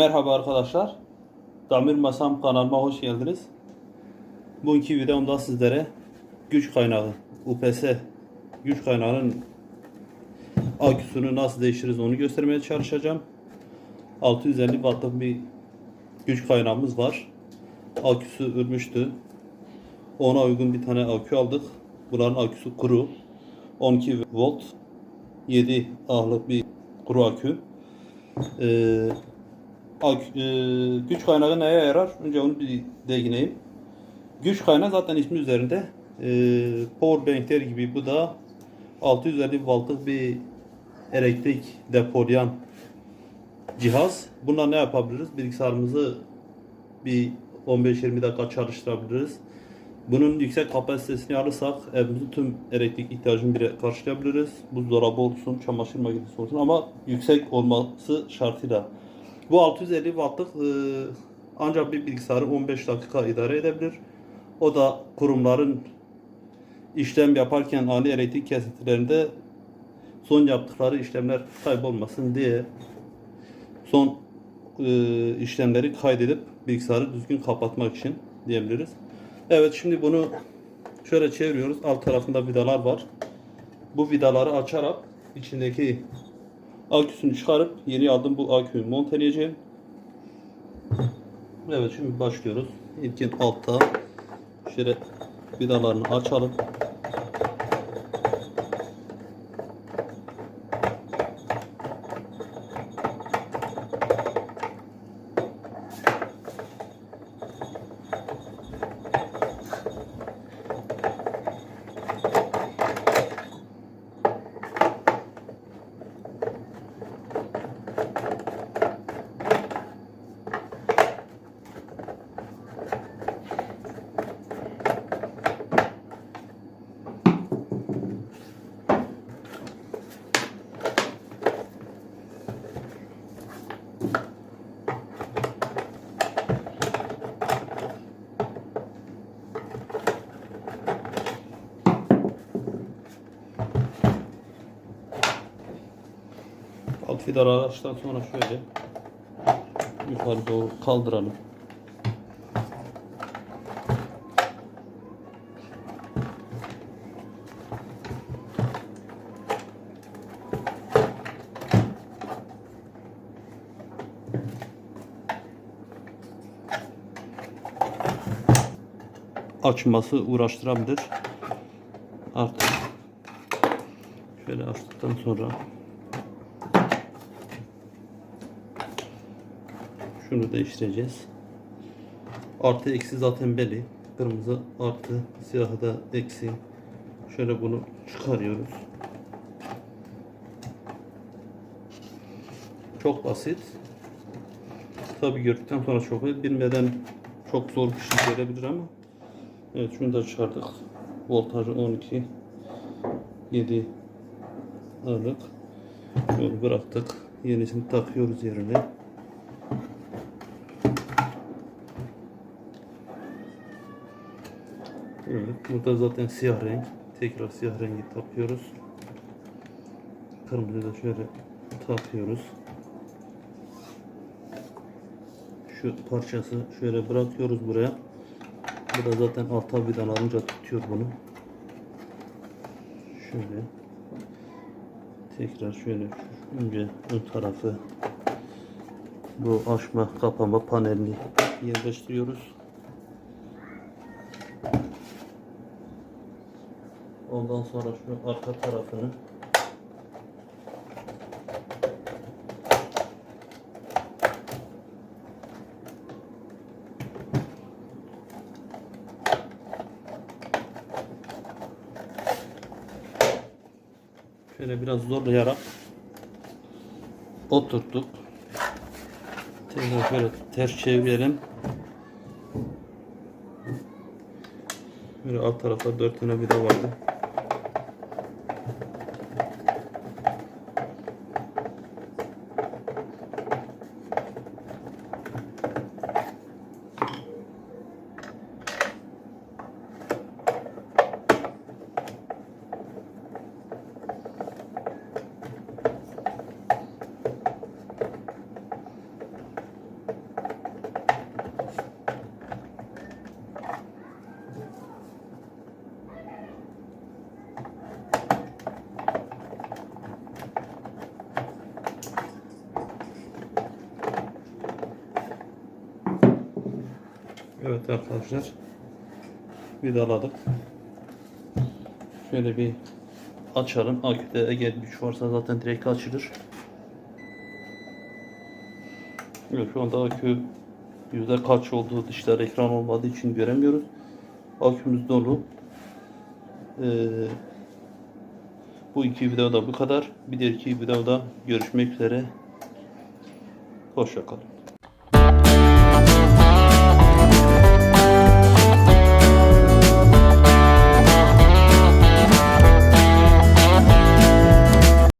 Merhaba arkadaşlar. Damir Masam kanalıma hoş geldiniz. Bugünkü videomda sizlere güç kaynağı UPS güç kaynağının aküsünü nasıl değiştiririz onu göstermeye çalışacağım. 650 wattlık bir güç kaynağımız var. Aküsü ölmüştü. Ona uygun bir tane akü aldık. Bunların aküsü kuru. 12 volt 7 ahlık bir kuru akü. Ee, güç kaynağı neye yarar? Önce onu bir değineyim. Güç kaynağı zaten ismi üzerinde. E, power bankler gibi bu da 650 voltluk bir elektrik depolayan cihaz. Bununla ne yapabiliriz? Bilgisayarımızı bir 15-20 dakika çalıştırabiliriz. Bunun yüksek kapasitesini alırsak evimizin tüm elektrik ihtiyacını bile karşılayabiliriz. Buzdolabı olsun, çamaşır makinesi olsun ama yüksek olması şartıyla. Bu 650 wattlık e, ancak bir bilgisayarı 15 dakika idare edebilir. O da kurumların işlem yaparken ani elektrik kesintilerinde son yaptıkları işlemler kaybolmasın diye son e, işlemleri kaydedip bilgisayarı düzgün kapatmak için diyebiliriz. Evet şimdi bunu şöyle çeviriyoruz. Alt tarafında vidalar var. Bu vidaları açarak içindeki aküsünü çıkarıp yeni aldığım bu aküyü monteleyeceğim. Evet şimdi başlıyoruz. İlkin altta şöyle vidalarını açalım. Alt vidaları açtıktan sonra şöyle yukarı doğru kaldıralım. Açması uğraştırabilir. Artık şöyle açtıktan sonra Şunu değiştireceğiz. Artı eksi zaten belli. Kırmızı artı, siyahı da eksi. Şöyle bunu çıkarıyoruz. Çok basit. Tabi gördükten sonra çok iyi. Bilmeden çok zor bir şey gelebilir ama. Evet şunu da çıkardık. Voltajı 12 7 aldık. Şöyle bıraktık. Yenisini takıyoruz yerine. Evet, burada zaten siyah renk. Tekrar siyah rengi takıyoruz. Kırmızı da şöyle takıyoruz. Şu parçası şöyle bırakıyoruz buraya. Bu da zaten alta vidalanınca tutuyor bunu. Şöyle. Tekrar şöyle önce ön tarafı bu açma kapama panelini yerleştiriyoruz. Ondan sonra şu arka tarafını şöyle biraz zorlayarak oturttuk. Tekrar şöyle ters çevirelim. Böyle alt tarafta dört tane vida vardı. Evet arkadaşlar. Vidaladık. Şöyle bir açalım. Aküde eğer güç varsa zaten direkt açılır. Evet, şu anda akü yüzde kaç olduğu dışlar ekran olmadığı için göremiyoruz. Akümüz dolu. Ee, bu iki videoda bu kadar. Bir diğer iki videoda görüşmek üzere. Hoşçakalın.